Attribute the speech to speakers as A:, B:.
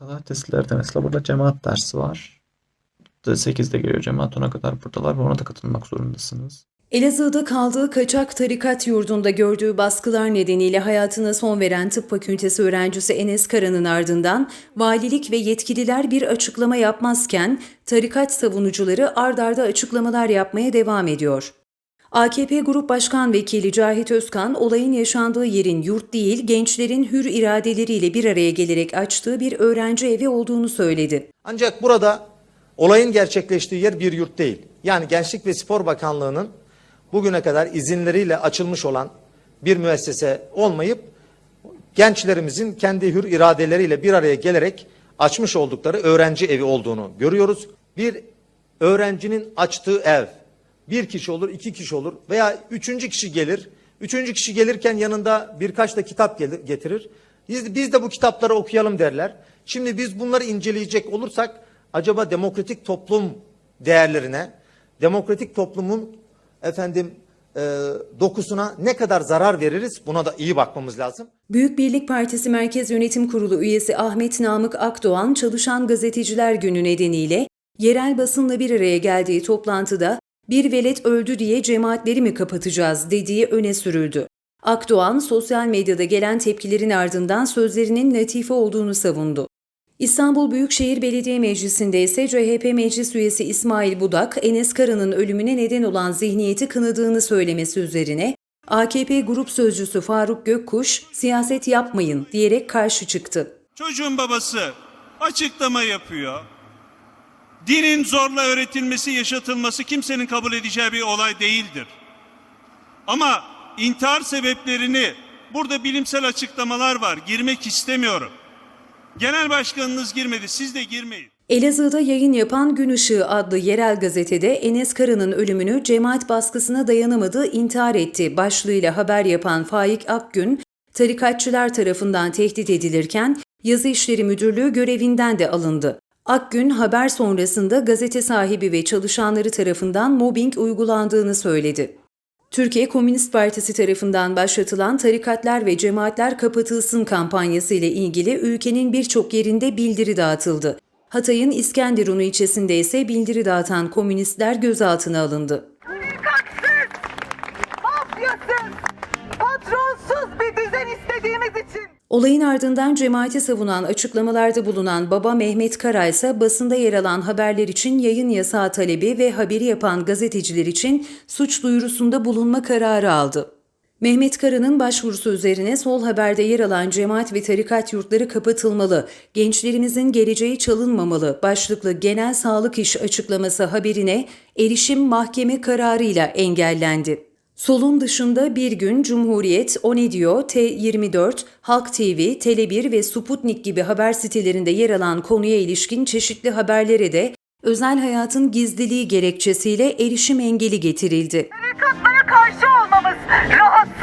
A: Pazartesilerde mesela burada cemaat dersi var. 8'de geliyor cemaat ona kadar buradalar ve ona da katılmak zorundasınız.
B: Elazığ'da kaldığı kaçak tarikat yurdunda gördüğü baskılar nedeniyle hayatına son veren tıp fakültesi öğrencisi Enes Kara'nın ardından valilik ve yetkililer bir açıklama yapmazken tarikat savunucuları ard arda açıklamalar yapmaya devam ediyor. AKP Grup Başkan Vekili Cahit Özkan, olayın yaşandığı yerin yurt değil, gençlerin hür iradeleriyle bir araya gelerek açtığı bir öğrenci evi olduğunu söyledi.
C: Ancak burada olayın gerçekleştiği yer bir yurt değil. Yani Gençlik ve Spor Bakanlığı'nın bugüne kadar izinleriyle açılmış olan bir müessese olmayıp gençlerimizin kendi hür iradeleriyle bir araya gelerek açmış oldukları öğrenci evi olduğunu görüyoruz. Bir öğrencinin açtığı ev bir kişi olur, iki kişi olur veya üçüncü kişi gelir. Üçüncü kişi gelirken yanında birkaç da kitap getirir. Biz, biz de bu kitapları okuyalım derler. Şimdi biz bunları inceleyecek olursak acaba demokratik toplum değerlerine, demokratik toplumun efendim e, dokusuna ne kadar zarar veririz buna da iyi bakmamız lazım.
B: Büyük Birlik Partisi Merkez Yönetim Kurulu üyesi Ahmet Namık Akdoğan, Çalışan Gazeteciler Günü nedeniyle yerel basınla bir araya geldiği toplantıda bir velet öldü diye cemaatleri mi kapatacağız dediği öne sürüldü. Akdoğan, sosyal medyada gelen tepkilerin ardından sözlerinin latife olduğunu savundu. İstanbul Büyükşehir Belediye Meclisi'nde ise CHP Meclis Üyesi İsmail Budak, Enes Kara'nın ölümüne neden olan zihniyeti kınadığını söylemesi üzerine AKP Grup Sözcüsü Faruk Gökkuş, siyaset yapmayın diyerek karşı çıktı.
D: Çocuğun babası açıklama yapıyor. Dinin zorla öğretilmesi, yaşatılması kimsenin kabul edeceği bir olay değildir. Ama intihar sebeplerini burada bilimsel açıklamalar var. Girmek istemiyorum. Genel başkanınız girmedi, siz de girmeyin.
B: Elazığ'da yayın yapan Gün Işığı adlı yerel gazetede Enes Kara'nın ölümünü cemaat baskısına dayanamadı, intihar etti başlığıyla haber yapan Faik Akgün, tarikatçılar tarafından tehdit edilirken Yazı İşleri Müdürlüğü görevinden de alındı. Akgün haber sonrasında gazete sahibi ve çalışanları tarafından mobbing uygulandığını söyledi. Türkiye Komünist Partisi tarafından başlatılan tarikatlar ve cemaatler kapatılsın kampanyası ile ilgili ülkenin birçok yerinde bildiri dağıtıldı. Hatay'ın İskenderun ilçesinde ise bildiri dağıtan komünistler gözaltına alındı.
E: Tarikatsız, mafyasız, patronsuz bir düzen istediğimiz için
B: Olayın ardından cemaati savunan açıklamalarda bulunan baba Mehmet Kara ise basında yer alan haberler için yayın yasağı talebi ve haberi yapan gazeteciler için suç duyurusunda bulunma kararı aldı. Mehmet Kara'nın başvurusu üzerine Sol Haber'de yer alan cemaat ve tarikat yurtları kapatılmalı, gençlerimizin geleceği çalınmamalı başlıklı genel sağlık iş açıklaması haberine erişim mahkeme kararıyla engellendi. Solun dışında bir gün Cumhuriyet, O Ne Diyor, T24, Halk TV, Tele1 ve Sputnik gibi haber sitelerinde yer alan konuya ilişkin çeşitli haberlere de özel hayatın gizliliği gerekçesiyle erişim engeli getirildi.
E: tarikatlara karşı olmamız rahatsız